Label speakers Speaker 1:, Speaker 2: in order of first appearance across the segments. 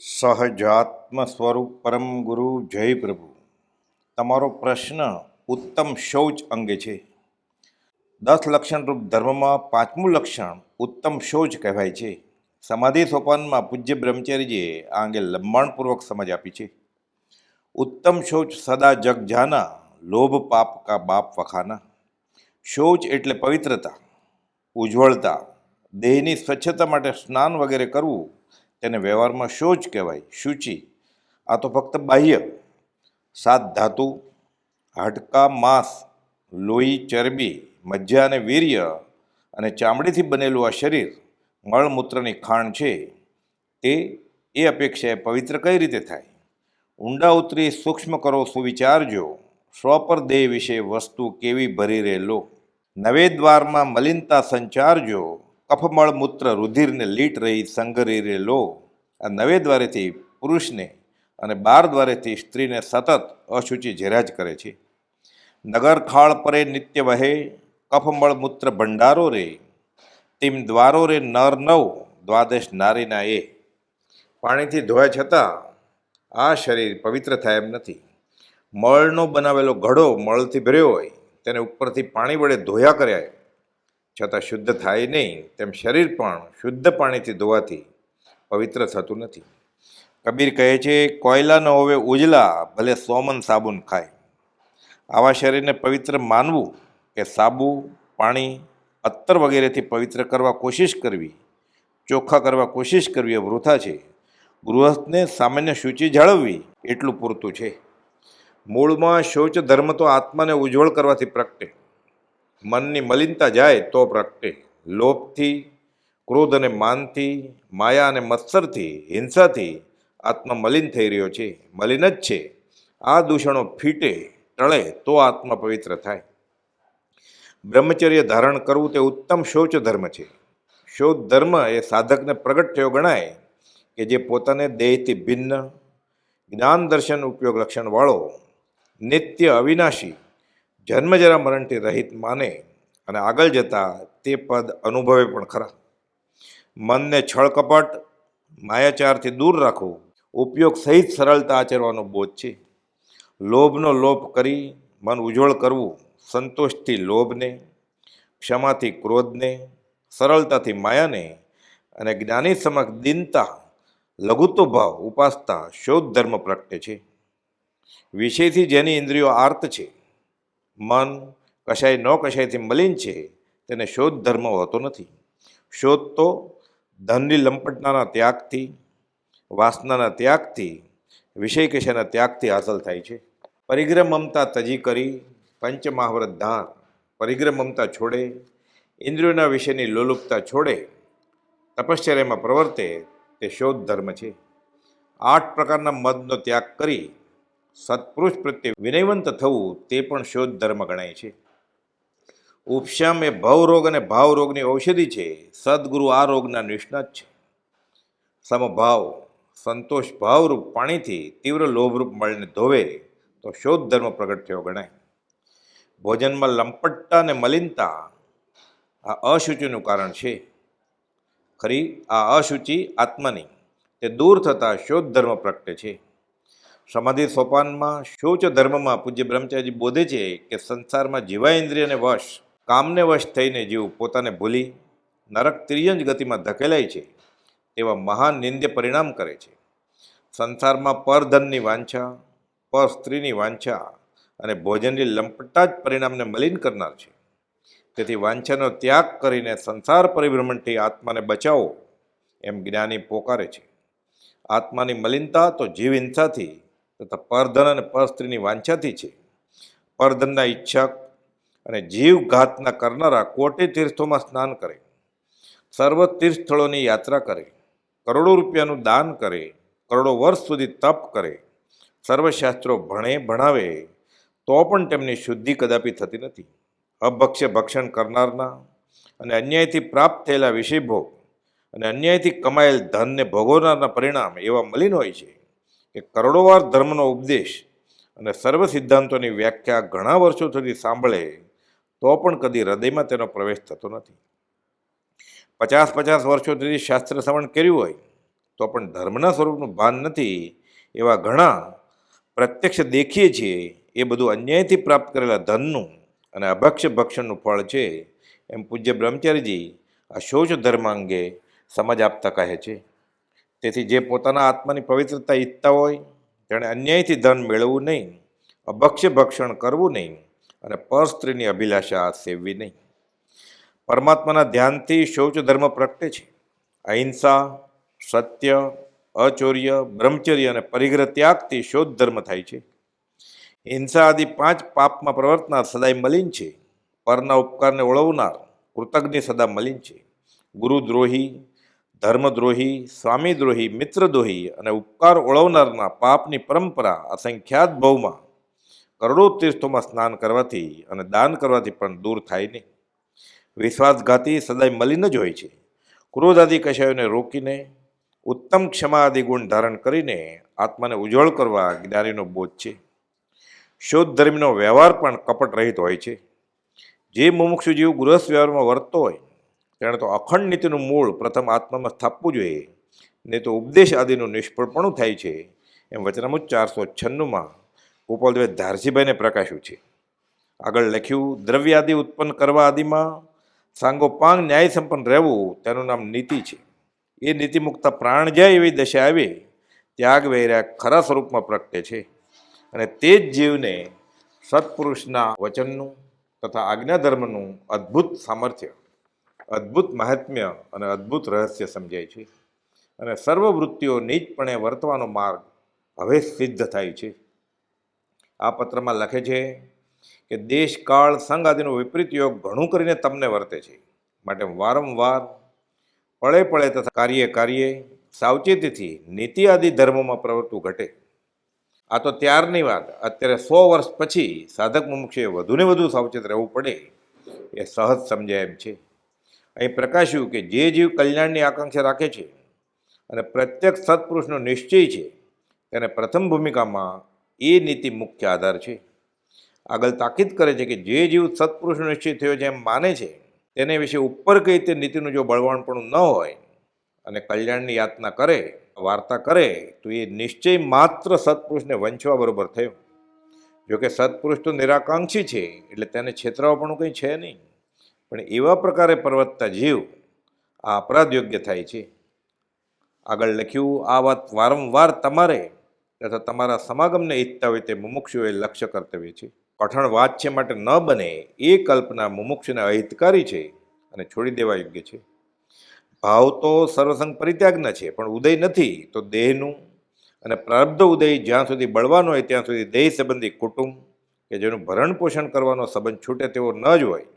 Speaker 1: સહજાત્મ સ્વરૂપ પરમ ગુરુ જય પ્રભુ. તમારો પ્રશ્ન ઉત્તમ શૌચ અંગે છે. દસ લક્ષણરૂપ ધર્મમાં પાંચમું લક્ષણ ઉત્તમ શૌચ કહેવાય છે. સમાધિ સોપાનમાં પૂજ્ય બ્રહ્મચારીજીએ આ અંગે લંબાણપૂર્વક સમજ આપી છે. ઉત્તમ શૌચ સદા જગ જાના, લોભ પાપ કા બાપ વખાના. શૌચ એટલે પવિત્રતા, ઉજ્જવળતા, દેહની સ્વચ્છતા માટે સ્નાન વગેરે કરવું તેને વ્યવહારમાં શોચ કહેવાય? શુચિ આ તો ફક્ત બાહ્ય. સાત ધાતુ, હાડકા, માંસ, લોહી, ચરબી, મજ્જા અને વીર્ય અને ચામડીથી બનેલું આ શરીર મળમૂત્રની ખાણ છે. તે, એ અપેક્ષાએ પવિત્ર કઈ રીતે થાય? ઊંડા ઉતરી સૂક્ષ્મ કરો, સુવિચારજો. સ્વ પર દેહ વિશે વસ્તુ કેવી ભરી રહેલો? નવે દ્વારમાં મલિનતા સંચારજો. કફમળ મૂત્ર રુધિરને લીટ રહી, સંગરી લો આ નવે દ્વારેથી પુરુષને અને બાર દ્વારેથી સ્ત્રીને સતત અશુચિ જરાજ કરે છે. નગર ખાળ પરે નિત્ય વહે કફમળ મૂત્ર ભંડારો રે. તેમ દ્વારો રે નર નવ, દ્વાદશ નારીના એ. પાણીથી ધોયા છતાં આ શરીર પવિત્ર થાય એમ નથી. મળનો બનાવેલો ઘડો મળથી ભર્યો હોય, તેને ઉપરથી પાણી વડે ધોયા કર્યા છતાં શુદ્ધ થાય નહીં, તેમ શરીર પણ શુદ્ધ પાણીથી ધોવાથી પવિત્ર થતું નથી. કબીર કહે છે, કોયલા ન હોવે ઉજલા, ભલે સોમન સાબુન ખાય. આવા શરીરને પવિત્ર માનવું કે સાબુ, પાણી, અત્તર વગેરેથી પવિત્ર કરવા કોશિશ કરવી, ચોખ્ખા કરવા કોશિશ કરવી એ વૃથા છે. ગૃહસ્થને સામાન્ય સૂચિ જાળવવી એટલું પૂરતું છે. મૂળમાં શૌચ ધર્મ તો આત્માને ઉજ્જવળ કરવાથી પ્રગટે. મનની મલિનતા જાય તો પ્રગટે. લોભથી, ક્રોધ અને માનથી, માયા અને મત્સરથી, હિંસાથી આત્મા મલિન થઈ રહ્યો છે. મલિન જ છે. આ દૂષણો ફીટે, ટળે તો આત્મા પવિત્ર થાય. બ્રહ્મચર્ય ધારણ કરવું તે ઉત્તમ શૌચ ધર્મ છે. શૌચ ધર્મ એ સાધકને પ્રગટ થયો ગણાય કે જે પોતાને દેહથી ભિન્ન, જ્ઞાન દર્શન ઉપયોગ લક્ષણવાળો, નિત્ય અવિનાશી જન્મજરા મરણથી રહિત માને અને આગળ જતાં તે પદ અનુભવે પણ ખરા. મનને છળ કપટ, માયાચારથી દૂર રાખવું, ઉપયોગ સહિત સરળતા આચરવાનો બોધ છે. લોભનો લોપ કરી મન ઉજ્જવળ કરવું, સંતોષથી લોભને, ક્ષમાથી ક્રોધને, સરળતાથી માયાને અને જ્ઞાની સમક્ષ દિનતા, લઘુત્વ ભાવ ઉપાસતા શોધ ધર્મ પ્રગટે છે. વિષયથી જેની ઇન્દ્રિયો આર્ત છે મન કશાય ન કશાયથી મલિન છે, તેને શોધ ધર્મ હોતો નથી. શોધ તો ધનની લંપટનાના ત્યાગથી, વાસનાના ત્યાગથી વિષય કશાના ત્યાગથી હાંસલ થાય છે. પરિગ્રહ મમતા તજી કરી, પંચમહાવ્રત ધાર, પરિગ્રહ મમતા છોડે, ઇન્દ્રિયોના વિષયની લોલુપતા છોડે, તપશ્ચર્યામાં પ્રવર્તે, તે શોધ ધર્મ છે. આઠ પ્રકારના મદનો ત્યાગ કરી સત્પુરુષ પ્રત્યે વિનયવંત થવું તે પણ શોધ ધર્મ ગણાય છે. ઉપશામ એ ભવરોગ અને ભાવરોગની ઔષધિ છે, સદગુરુ આ રોગના નિષ્ણાત છે. સમભાવ, સંતોષ ભાવરૂપ પાણીથી તીવ્ર લોભરૂપ મળને ધોવે તો શોધ ધર્મ પ્રગટ થયો ગણાય. ભોજનમાં લંપટ્ટા અને મલિનતા આ અશુચિનું કારણ છે. ખરી, આ અશુચિ આત્માની, તે દૂર થતાં શોધ ધર્મ પ્રગટે છે. સમાધિ સોપાનમાં શૌચ ધર્મમાં પૂજ્ય બ્રહ્મચારી બોધે છે કે સંસારમાં જીવા ઇન્દ્રિયને વશ, કામને વશ થઈને જીવ પોતાને ભૂલી, નરક ત્રિયંજ ગતિમાં ધકેલાય છે તેવા મહાન નિંદ્ય પરિણામ કરે છે. સંસારમાં પરધનની વાંછા પર સ્ત્રીની વાંછા અને ભોજનની લંપટા જ પરિણામને મલિન કરનાર છે. તેથી વાંછાનો ત્યાગ કરીને સંસાર પરિભ્રમણથી આત્માને બચાવો, એમ જ્ઞાની પોકારે છે. આત્માની મલિનતા તો જીવ હિંસાથી તથા પરધન અને પરસ્ત્રીની વાંછાથી છે. પરધનના ઈચ્છક અને જીવઘાતના કરનારા કોટી તીર્થોમાં સ્નાન કરે. સર્વ તીર્થ સ્થળોની યાત્રા કરે. કરોડો રૂપિયાનું દાન કરે. કરોડો વર્ષ સુધી તપ કરે. સર્વશાસ્ત્રો ભણે, ભણાવે. તો પણ તેમની શુદ્ધિ કદાપી થતી નથી. અભક્ષ્ય ભક્ષણ કરનારના અને અન્યાયથી પ્રાપ્ત થયેલા વિષયભોગ અને અન્યાયથી કમાયેલ ધનને ભોગવનારના પરિણામ એવા મલિન હોય છે. કે કરોડોવાર ધર્મનો ઉપદેશ અને સર્વ સિદ્ધાંતોની વ્યાખ્યા ઘણા વર્ષો સુધી સાંભળે, તો પણ કદી હૃદયમાં તેનો પ્રવેશ થતો નથી. પચાસ પચાસ વર્ષો સુધી શાસ્ત્ર શ્રવણ કર્યું હોય, તો પણ ધર્મના સ્વરૂપનું ભાન નથી એવા ઘણા પ્રત્યક્ષ દેખીએ છીએ. એ બધું અન્યાયથી પ્રાપ્ત કરેલા ધનનું અને અભક્ષ્ય ભક્ષણનું ફળ છે, એમ પૂજ્ય બ્રહ્મચારીજી આ શૌચ ધર્મ અંગે સમજ આપતા કહે છે. તેથી જે પોતાના આત્માની પવિત્રતા ઈચ્છતા હોય, તેણે અન્યાયથી ધન મેળવવું નહીં, અભક્ષ્ય ભક્ષણ કરવું નહીં અને પર સ્ત્રીની અભિલાષા સેવવી નહીં. પરમાત્માના ધ્યાનથી શૌચ ધર્મ પ્રગટે છે. અહિંસા, સત્ય, અચૌર્ય, બ્રહ્મચર્ય અને પરિગ્રહ ત્યાગથી શોધ ધર્મ થાય છે. હિંસા આદિ પાંચ પાપમાં પ્રવર્તનાર સદાય મલિન છે. પરના ઉપકારને ઓળવનાર કૃતજ્ઞ સદા મલિન છે. ગુરુદ્રોહી ધર્મદ્રોહી, સ્વામીદ્રોહી, મિત્રદ્રોહી અને ઉપકાર ઓળવનારના પાપની પરંપરા અસંખ્યાત ભવમાં કરોડો તીર્થોમાં સ્નાન કરવાથી અને દાન કરવાથી પણ દૂર થાય નહીં. વિશ્વાસઘાતી સદાય મલિન જ હોય છે. ક્રોધ આદિ કશાયોને રોકીને, ઉત્તમ ક્ષમા આદિ ગુણ ધારણ કરીને આત્માને ઉજ્જવળ કરવા જ્ઞાનીનો બોધ છે. શોધ ધર્મનો વ્યવહાર પણ કપટ રહિત હોય છે. જે મુમુક્ષુ જીવ ગૃહસ્થ વ્યવહારમાં વર્તતો હોય તેણે તો અખંડ નીતિનું મૂળ પ્રથમ આત્મામાં સ્થાપવું જોઈએ. ને તો ઉપદેશ આદિનું નિષ્ફળપણું થાય છે. એમ વચનામુજ ચારસો છન્નુંમાં ગોપાલદેવે ધારસીભાઈને પ્રકાશ્યું છે. આગળ લખ્યું દ્રવ્ય આદિ ઉત્પન્ન કરવા આદિમાં સાંગોપાંગ ન્યાય સંપન્ન રહેવું તેનું નામ નીતિ છે. એ નીતિ મુક્ત પ્રાણ જાય એવી દશા આવે, ત્યાગ વૈરાગ ખરા સ્વરૂપમાં પ્રગટે છે. અને તે જ જીવને સત્પુરુષના વચનનું તથા આજ્ઞાધર્મનું અદ્ભુત સામર્થ્ય અદ્ભુત મહાત્મ્ય અને અદ્ભુત રહસ્ય સમજાય છે. અને સર્વ વૃત્તિઓ નીચપણે વર્તવાનો માર્ગ હવે સિદ્ધ થાય છે. આ પત્રમાં લખે છે કે દેશ, કાળ, સંઘ આદિનો વિપરીત યોગ ઘણું કરીને તમને વર્તે છે. માટે વારંવાર પળે પળે તથા કાર્ય કાર્યે સાવચેતીથી નીતિ આદિ ધર્મોમાં પ્રવર્તવું ઘટે. આ તો ત્યારની વાત. અત્યારે સો વર્ષ પછી સાધક મુમુક્ષે વધુને વધુ સાવચેત રહેવું પડે એ સહજ સમજાય એમ છે. અહીં પ્રકાશ્યું કે જે જીવ કલ્યાણની આકાંક્ષા રાખે છે અને પ્રત્યક્ષ સત્પુરુષનો નિશ્ચય છે, તેને પ્રથમ ભૂમિકામાં એ નીતિ મુખ્ય આધાર છે. આગળ તાકીદ કરે છે કે જે જીવ સત્પુરુષનો નિશ્ચય થયો છે એમ માને છે, તેને વિશે ઉપર કઈ તે નીતિનું જો બળવાણપણું ન હોય અને કલ્યાણની યાતના કરે, વાર્તા કરે, તો એ નિશ્ચય માત્ર સત્પુરુષને વંચવા બરોબર થયો. જોકે સત્પુરુષ તો નિરાકાંક્ષી છે, એટલે તેને છેતરાવપણું કંઈ છે નહીં. પણ એવા પ્રકારે પર્વતતા જીવ આ અપરાધ યોગ્ય થાય છે. આગળ લખ્યું, આ વાત વારંવાર તમારે તથા તમારા સમાગમને ઈચ્છતા હોય તે મુમુક્ષુએ લક્ષ્ય કર્તવ્ય છે. કઠણ વાત છે માટે ન બને એ કલ્પના મુમુક્ષને અહિતકારી છે અને છોડી દેવા યોગ્ય છે. ભાવ તો સર્વસંગ પરિત્યાગના છે, પણ ઉદય નથી તો દેહનું અને પ્રારબ્ધ ઉદય જ્યાં સુધી બળવાનો હોય ત્યાં સુધી દેહ સંબંધી કુટુંબ કે જેનું ભરણ પોષણ કરવાનો સંબંધ છૂટે તેવો ન જ હોય.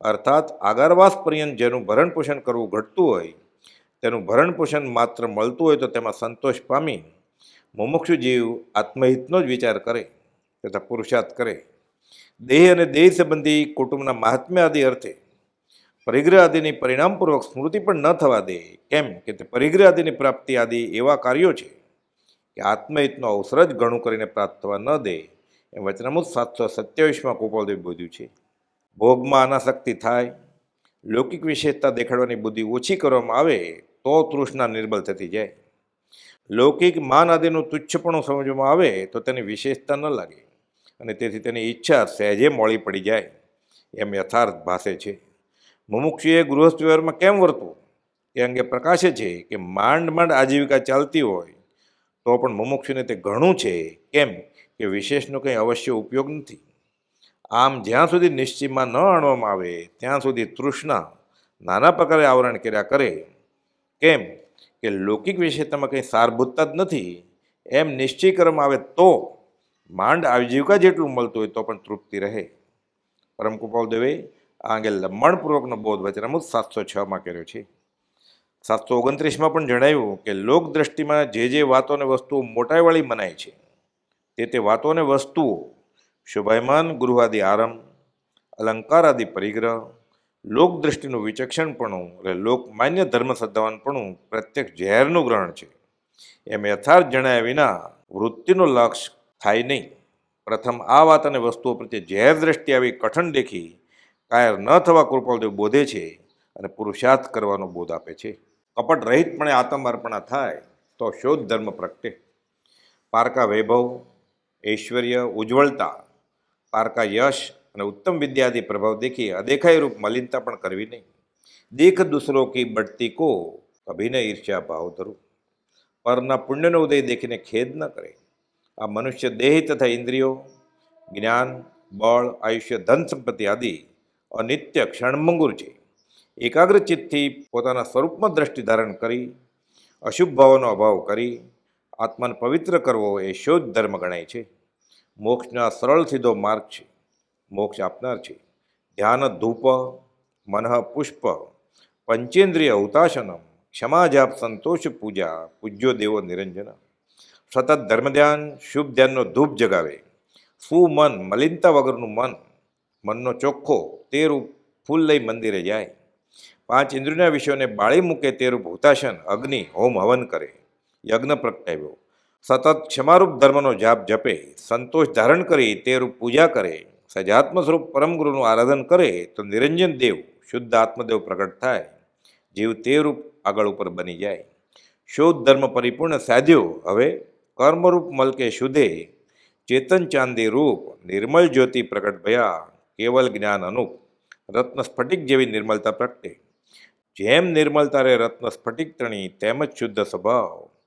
Speaker 1: અર્થાત આગારવાસ પર્યંત જેનું ભરણ પોષણ કરવું ઘટતું હોય, તેનું ભરણ પોષણ માત્ર મળતું હોય તો તેમાં સંતોષ પામી મુમુક્ષુ જીવ આત્મહિતનો જ વિચાર કરે તથા પુરુષાર્થ કરે. દેહ અને દેહ સંબંધી કુટુંબના મહાત્મ્ય આદિ અર્થે પરિગ્રહ આદિની પરિણામપૂર્વક સ્મૃતિ પણ ન થવા દે કેમ કે તે પરિગ્રહ આદિની પ્રાપ્તિ આદિ એવા કાર્યો છે કે આત્મહિતનો અવસર જ ઘણું કરીને પ્રાપ્ત થવા ન દે એમ વચનામૃત સાતસો સત્યાવીસમાં ગોપાલદેવ બોધ્યું છે. ભોગમાં અનાસક્તિ થાય, લૌકિક વિશેષતા દેખાડવાની બુદ્ધિ ઓછી કરવામાં આવે, તો તૃષ્ણા નિર્બલ થતી જાય. લૌકિક માન આદિનું તુચ્છપણું સમજવામાં આવે, તો તેની વિશેષતા ન લાગે અને તેથી તેની ઈચ્છા સહેજે મોળી પડી જાય. એમ યથાર્થ ભાષે છે. મુમુક્ષુએ ગૃહસ્થ વ્યવહારમાં કેમ વર્તવું? એ અંગે પ્રકાશે છે કે માંડ માંડ આજીવિકા ચાલતી હોય, તો પણ મુમુક્ષુને તે ઘણું છે. કેમ? કે વિશેષનો કંઈ અવશ્ય ઉપયોગ નથી. આમ જ્યાં સુધી નિશ્ચિતમાં ન આણવામાં આવે, ત્યાં સુધી તૃષ્ણા નાના પ્રકારે આવરણ કર્યા કરે. કેમ કે લૌકિક વિશે તમે કંઈ સારભૂતતા જ નથી. એમ નિશ્ચય કરવામાં આવે તો માંડ આજીવિકા જેટલું મળતું હોય તો પણ તૃપ્તિ રહે. પરમ કૃપાલ દેવે આ અંગે લંબાણપૂર્વકનો બોધ વચનામૃત સાતસો છમાં કર્યો છે. સાતસો ઓગણત્રીસમાં પણ જણાવ્યું કે લોક દ્રષ્ટિમાં જે જે વાતો અને વસ્તુઓ મોટાઈવાળી મનાય છે, તે તે વાતો અને વસ્તુઓ શોભાયમાન ગૃહાદિ આરંભ અલંકાર આદિ પરિગ્રહ, લોક દ્રષ્ટિનું વિચક્ષણપણું એટલે લોકમાન્ય ધર્મ શ્રદ્ધાવાનપણું પ્રત્યક્ષ ઝેરનું ગ્રહણ છે. એમ યથાર્થ જણાયા વિના વૃત્તિનું લક્ષ્ય થાય નહીં. પ્રથમ આ વાત અને વસ્તુઓ પ્રત્યે ઝેર દ્રષ્ટિ આવી કઠણ દેખી કાયર ન થવા કૃપાલદેવ બોધે છે અને પુરુષાર્થ કરવાનો બોધ આપે છે. કપટ રહિતપણે આત્મઅર્પણા થાય તો શોધ ધર્મ પ્રગટે. પારકા વૈભવ, ઐશ્વર્ય, ઉજ્જવળતા પારકા યશ અને ઉત્તમ વિદ્યાદિ પ્રભાવ દેખી અદેખાય રૂપ મલિનતા પણ કરવી નહીં. દેખ દૂસરો કી બઢતી કો કભી ન ઈર્ષ્યા ભાવ ધરું. પરના પુણ્યનો ઉદય દેખીને ખેદ ન કરે. આ મનુષ્ય દેહ તથા ઇન્દ્રિયો, જ્ઞાન, બળ, આયુષ્ય, ધન સંપત્તિ આદિ અનિત્ય ક્ષણમંગુર છે. એકાગ્ર ચિત્તથી પોતાના સ્વરૂપમાં દ્રષ્ટિ ધારણ કરી, અશુભ ભાવનો અભાવ કરી, આત્માને પવિત્ર કરવો એ શોધ ધર્મ ગણાય છે. મોક્ષના સરળ સીધો માર્ગ છે. મોક્ષ આપનાર છે. ધ્યાન ધૂપ, મનઃ પુષ્પ, પંચેન્દ્રિય ઉતાસનમ ક્ષમા જાપ સંતોષ પૂજા, પૂજ્યો દેવો નિરંજન. સતત ધર્મ ધ્યાન શુભ ધ્યાનનો ધૂપ જગાવે. સુમન મલિનતા વગરનું મન? મનનો ચોખ્ખો તે રૂપ ફૂલ લઈ મંદિરે જાય. પાંચ ઇન્દ્રિયના વિષયોને બાળી મૂકે તે રૂપ હુતાશન અગ્નિ, હોમ હવન કરે. યજ્ઞ પ્રગટાવ્યો. સતત ક્ષમારૂપ ધર્મનો જાપ જપે, સંતોષ ધારણ કરી, તે રૂપ પૂજા કરે સજાત્મ સ્વરૂપ પરમ ગુરુનું આરાધન કરે, તો નિરંજન દેવ શુદ્ધ આત્મદેવ પ્રગટ થાય. જીવ તે રૂપ આગળ ઉપર બની જાય. શોધ ધર્મ પરિપૂર્ણ સાધ્યો, હવે કર્મરૂપ મલકે શુદ્ધે ચેતન ચાંદી રૂપ, નિર્મલ જ્યોતિ પ્રગટ ભયા, કેવલ જ્ઞાન અનુપ, રત્ન સ્ફટિક જેવી નિર્મલતા પ્રગટે. જેમ નિર્મલતા રે રત્ન સ્ફટિક તણી, તેમ જ શુદ્ધ સ્વભાવ.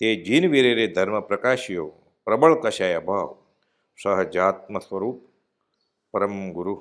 Speaker 1: તે જીન વિરેરે ધર્મ પ્રકાશ્યો પ્રબળ કશાય અભાવ સહજાત્મ સ્વરૂપ પરમ ગુરુ